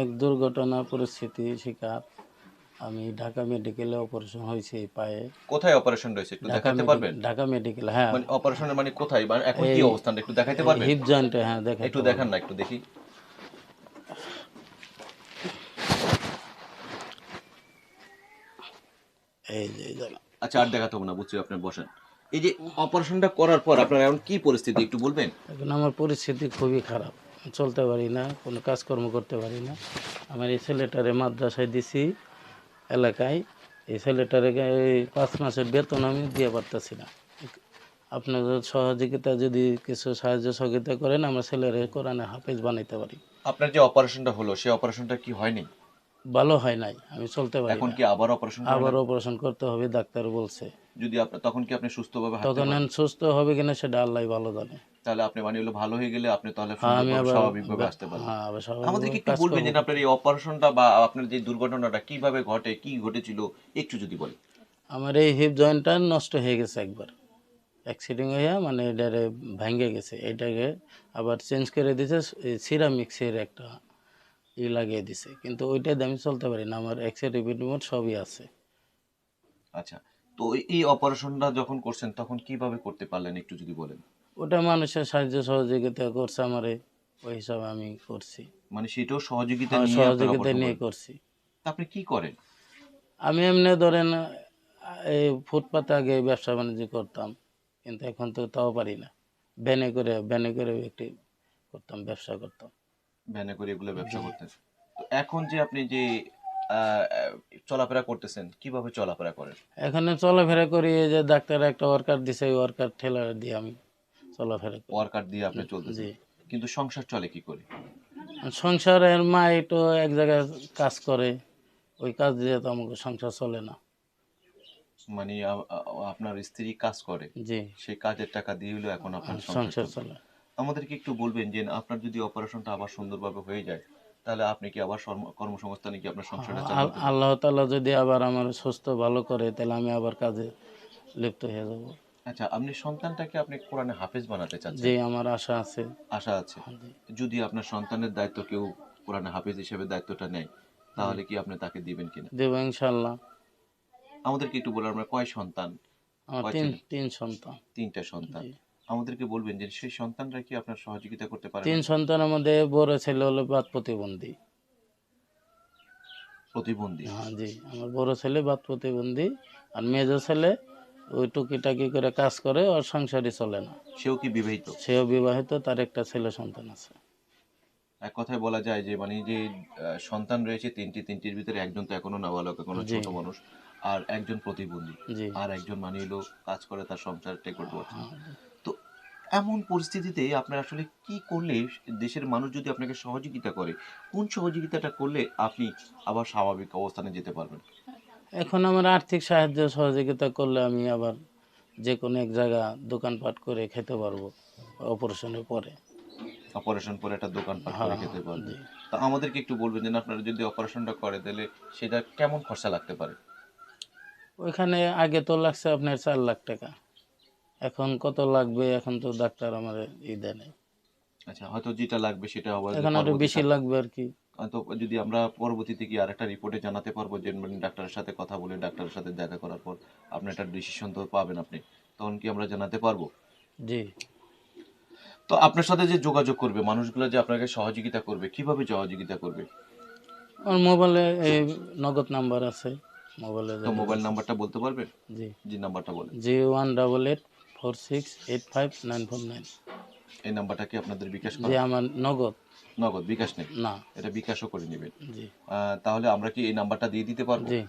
এক দুর্ঘটনা পরিস্থিতি শিকার। আমি ঢাকা মেডিকেলে অপারেশন হয়েছে এই পায়ে। কোথায় অপারেশন রয়েছে একটু দেখাতে পারবেন? ঢাকা মেডিকেল হ্যাঁ। মানে অপারেশনের মানে কোথায়? মানে এখন কি অবস্থান একটু দেখাতে পারবেন? হিপ জয়েন্টে হ্যাঁ দেখে একটু দেখান না একটু দেখি। এই যে জায়গা। আচ্ছা আর দেখাতে হবে না বুঝছি আপনি বসেন। এই যে অপারেশনটা করার পর আপনার এখন কি পরিস্থিতি একটু বলবেন? এখন আমার পরিস্থিতি খুবই খারাপ। চলতে পারি না, কোনো কাজকর্ম করতে পারি না। আমার এই ছেলেটারে মাদ্রাসায় দিছি এলাকায়। এই ছেলেটারে পাঁচ মাসের বেতন আমি দিয়ে পারতেছি না। আপনাদের সহযোগিতা যদি কিছু সাহায্য সহযোগিতা করেন, আমার ছেলের কোরআনে হাফেজ বানাইতে পারি। আপনার যে অপারেশনটা হলো, সেই অপারেশনটা কি হয়নি? ভালো হয় নাই আমি চলতে পারি এখন কি আবার অপারেশন আবার অপারেশন করতে হবে ডাক্তার বলছে। যদি আপনার তখন কি আপনি সুস্থভাবে হাঁটতে তখন? এখন সুস্থ হবে কিনা সেটা আল্লাহ ভালো জানে। তাহলে আপনি মানে হলো ভালো হয়ে গেলে আপনি তাহলে হ্যাঁ আমি স্বাভাবিকভাবে আসতে পারবেন। হ্যাঁ আমাদেরকে একটু বলবেন যে আপনার এই অপারেশনটা বা আপনার যে দুর্ঘটনাটা কীভাবে ঘটে কি ঘটেছিল একটু যদি বলেন। আমার এই হিপ জয়েন্টটা নষ্ট হয়ে গেছে একবার। অ্যাক্সিডেন্ট হয়ে মানে এটারে ভেঙে গেছে। এটাকে আবার চেঞ্জ করে দিয়েছে সিরামিক্সের একটা ই লাগিয়ে দিছে। কিন্তু ওইটা দিয়ে আমি চলতে পারি না আমার এক্সরে রিমোট সবই আছে। আচ্ছা তো এই- অপারেশনটা যখন করছেন তখন কীভাবে করতে পারলেন একটু যদি বলেন? ওটা মানুষের সাহায্য সহযোগিতা করছে আমারে ওই হিসাবে আমি করছি। মানে সেটাও সহযোগিতা নিয়ে সহযোগিতা নিয়ে করছি। আপনি কি করেন? আমি এমনি ধরেন এই ফুটপাতে আগে ব্যবসা বাণিজ্য করতাম কিন্তু এখন তো তাও পারি না। ভ্যানে করে ভ্যানে করে একটি করতাম ব্যবসা করতাম। ভ্যানে করে এগুলো ব্যবসা করতেছে। তো এখন যে আপনি যে চলাফেরা করতেছেন কীভাবে চলাফেরা করেন? এখানে চলাফেরা করি এই যে ডাক্তার একটা ওয়ার্কার দিছে ওই ওয়ার্কার ঠেলা দিয়ে আমি চলাফেরা করি। ওয়ার্কার দিয়ে আপনি চলতেছেন। কিন্তু সংসার চলে কি করে? সংসারের মা একটু এক জায়গায় কাজ করে ওই কাজ দিয়ে তো আমাকে সংসার চলে না। মানে আপনার স্ত্রী কাজ করে জি। সেই কাজের টাকা দিয়ে হলো এখন আপনার সংসার চলে। আমাদেরকে একটু বলবেন যে আপনার যদি অপারেশনটা আবার সুন্দরভাবে হয়ে যায় তাহলে আপনি কি আবার কর্মসংস্থানে কি আপনার সংসারটা চালাতে আল্লাহ তালা যদি আবার আমার সুস্থ ভালো করে তাহলে আমি আবার কাজে লিপ্ত হয়ে যাব। আচ্ছা আপনি সন্তানটাকে আপনি কোরআনে হাফেজ বানাতে চাচ্ছেন? যে আমার আশা আছে। আশা আছে। যদি আপনার সন্তানের দায়িত্ব কেউ কোরআনে হাফেজ হিসেবে দায়িত্বটা নেয় তাহলে কি আপনি তাকে দিবেন কিনা? দেব ইনশাল্লাহ আমাদেরকে একটু বলেন আমরা কয় সন্তান? আমার তিন তিন সন্তান। তিনটা সন্তান। জি। আমাদেরকে বলবেন যে সেই সন্তানরা কি আপনার সহযোগিতা করতে পারে তিন সন্তানের মধ্যে বড় ছেলে হলো বাদ প্রতিবন্ধী। প্রতিবন্ধী। হ্যাঁ জি আমার বড় ছেলে বাদ প্রতিবন্ধী আর মেজ ছেলে ওই টুকিটাকি করে কাজ করে ওর সংসারই চলে না। সেও কি বিবাহিত? সেও বিবাহিত তার একটা ছেলে সন্তান আছে। এক কথায় বলা যায় যে মানে যে সন্তান রয়েছে তিনটি তিনটির ভিতরে একজন তো এখনও নাবালক এখনও ছোট মানুষ আর একজন প্রতিবন্ধী। আর একজন মানে হলো কাজ করে তার সংসার টেক করতে পারছে হ্যাঁ, তো এমন পরিস্থিতিতে আপনার আসলে কি করলে দেশের মানুষ যদি আপনাকে সহযোগিতা করে কোন সহযোগিতাটা করলে আপনি আবার স্বাভাবিক অবস্থানে যেতে পারবেন? এখন আমার আর্থিক সাহায্য সহযোগিতা করলে আমি আবার যে কোনো এক জায়গা দোকানপাট করে খেতে পারব অপারেশনের পরে। অপারেশন পরে একটা দোকানপাট করে হ্যাঁ, খেতে পারবে তা আমাদেরকে একটু বলবেন যে আপনারা যদি অপারেশনটা করে তাহলে সেটা কেমন খরচা লাগতে পারে? ওইখানে আগে তো লাগছে আপনার চার লাখ টাকা। এখন কত লাগবে? এখন তো ডাক্তার আমার ই দেয় নাই। আচ্ছা হয়তো যেটা লাগবে সেটা আবার এখন আরও বেশি লাগবে আর কি। তো যদি আমরা পরবর্তীতে কি আরেকটা রিপোর্টে জানাতে পারব যে মানে ডাক্তারের সাথে কথা বলে ডাক্তারের সাথে দেখা করার পর আপনি একটা ডিসিশন তো পাবেন আপনি তখন কি আমরা জানাতে পারব? জি। তো আপনার সাথে যে যোগাযোগ করবে মানুষগুলো যে আপনাকে সহযোগিতা করবে কীভাবে সহযোগিতা করবে? আমার মোবাইলে এই নগদ নাম্বার আছে। মোবাইলে তো মোবাইল নাম্বারটা বলতে পারবেন? জি। যে নাম্বারটা বলেন। জি one double eight four six eight five nine four nine এই নাম্বারটা কি আপনাদের বিকাশ করা? আমার নগদ। নগদ বিকাশ নেই? না। এটা বিকাশও করে নেবেন। জি। তাহলে আমরা কি এই নাম্বারটা দিয়ে দিতে পারব? জি।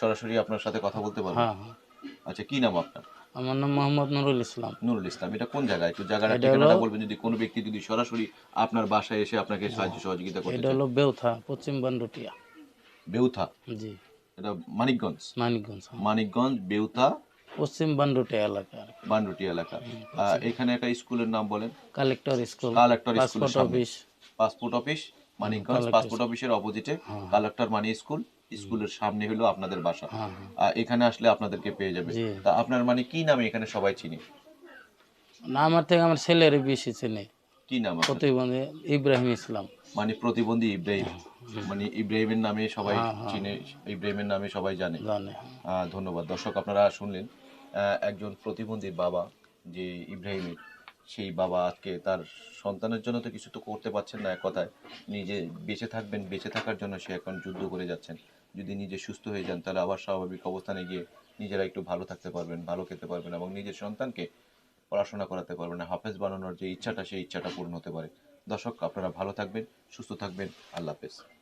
সরাসরি আপনার সাথে কথা বলতে পারব? হ্যাঁ হ্যাঁ। আচ্ছা কি নাম আপনার? আমার নাম মোহাম্মদ নুরুল ইসলাম। নুরুল ইসলাম এটা কোন জায়গায়? একটু জায়গাটা ঠিকানাটা বলবেন যদি কোনো ব্যক্তি যদি সরাসরি আপনার বাসায় এসে আপনাকে সাহায্য সহযোগিতা করতে এটা হলো বেউথা পশ্চিম বান্ডুটিয়া। বেউথা? জি। এটা মানিকগঞ্জ? মানিকগঞ্জ হ্যাঁ। মানিকগঞ্জ বেউথা পশ্চিম বান্ডুটিয়া এলাকা বান্ডুটি এলাকা। এখানে একটা স্কুলের নাম বলেন? Collector school. কালেক্টর সামনে। Office. Passport office Manikganj. Passport অফিসের অপোজিটে হ্যাঁ। কালেক্টর মানি স্কুল। স্কুলের সামনে হলো আপনাদের বাসা। হ্যাঁ হ্যাঁ। এখানে আসলে আপনাদেরকে পেয়ে যাবে। তা আপনার মানে কি নামে এখানে সবাই চিনি? না আমার থেকে আমার ছেলের বেশি চেনে। কি নাম প্রতিবন্ধী ইব্রাহিম ইসলাম। মানে প্রতিবন্ধী ইব্রাহিম। মানে ইব্রাহিমের নামে সবাই হ্যাঁ, হ্যাঁ। চিনে ইব্রাহিমের নামে সবাই জানে। ধন্যবাদ। দর্শক আপনারা শুনলেন একজন প্রতিবন্ধীর বাবা যে ইব্রাহিমের, সেই বাবা আজকে তার সন্তানের জন্য তো কিছু তো করতে পারছেন না এক কথায়। নিজে বেঁচে থাকবেন, বেঁচে থাকার জন্য সে এখন যুদ্ধ করে যাচ্ছেন। যদি নিজে সুস্থ হয়ে যান, তাহলে আবার স্বাভাবিক অবস্থানে গিয়ে নিজেরা একটু ভালো থাকতে পারবেন, ভালো খেতে পারবেন এবং নিজের সন্তানকে পড়াশোনা করাতে পারবেন। হাফেজ বানানোর যে ইচ্ছাটা, সেই ইচ্ছাটা পূর্ণ হতে পারে। দর্শক, আপনারা ভালো থাকবেন, সুস্থ থাকবেন। আল্লাহ হাফেজ।